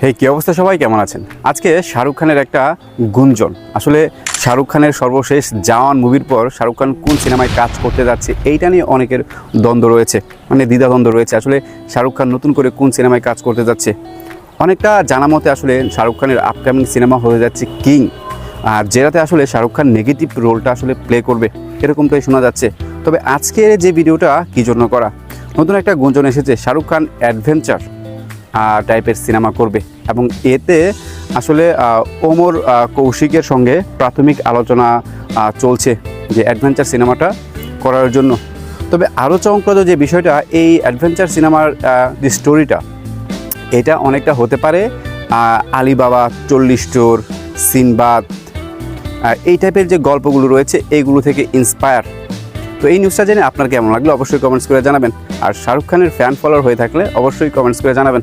হে, কি অবস্থা সবাই? কেমন আছেন? আজকে শাহরুখ খানের একটা গুঞ্জন। আসলে শাহরুখ খানের সর্বশেষ জাওয়ান মুভির পর শাহরুখ খান কোন সিনেমায় কাজ করতে যাচ্ছে এইটা নিয়ে অনেকের দ্বন্দ্ব রয়েছে মানে দ্বিধাদ্বন্দ্ব রয়েছে। আসলে শাহরুখ খান নতুন করে কোন সিনেমায় কাজ করতে যাচ্ছে? অনেকটা জানা মতে আসলে শাহরুখ খানের আপকামিং সিনেমা হয়ে যাচ্ছে কিং। আর যেটাতে আসলে শাহরুখ খান নেগেটিভ রোলটা আসলে প্লে করবে, এরকমটাই শোনা যাচ্ছে। তবে আজকের যে ভিডিওটা কী জন্য করা? নতুন একটা গুঞ্জন এসেছে, শাহরুখ খান অ্যাডভেঞ্চার টাইপের সিনেমা করবে। এবং এতে আসলে ওমর কৌশিকের সঙ্গে প্রাথমিক আলোচনা চলছে যে অ্যাডভেঞ্চার সিনেমাটা করার জন্য। তবে আরও চমকপ্রদ যে বিষয়টা, এই অ্যাডভেঞ্চার সিনেমার যে স্টোরিটা এটা অনেকটা হতে পারে আলিবাবা, চল্লিশ চোর, সিনবাদ এই টাইপের যে গল্পগুলো রয়েছে এইগুলো থেকে ইন্সপায়ার তো এই নিউজটা জেনে আপনার কেমন লাগল? অবশ্যই কমেন্টস করে জানাবেন। আর শাহরুখ খানের ফ্যান ফলোয়ার হয়ে থাকলে অবশ্যই কমেন্টস করে জানাবেন।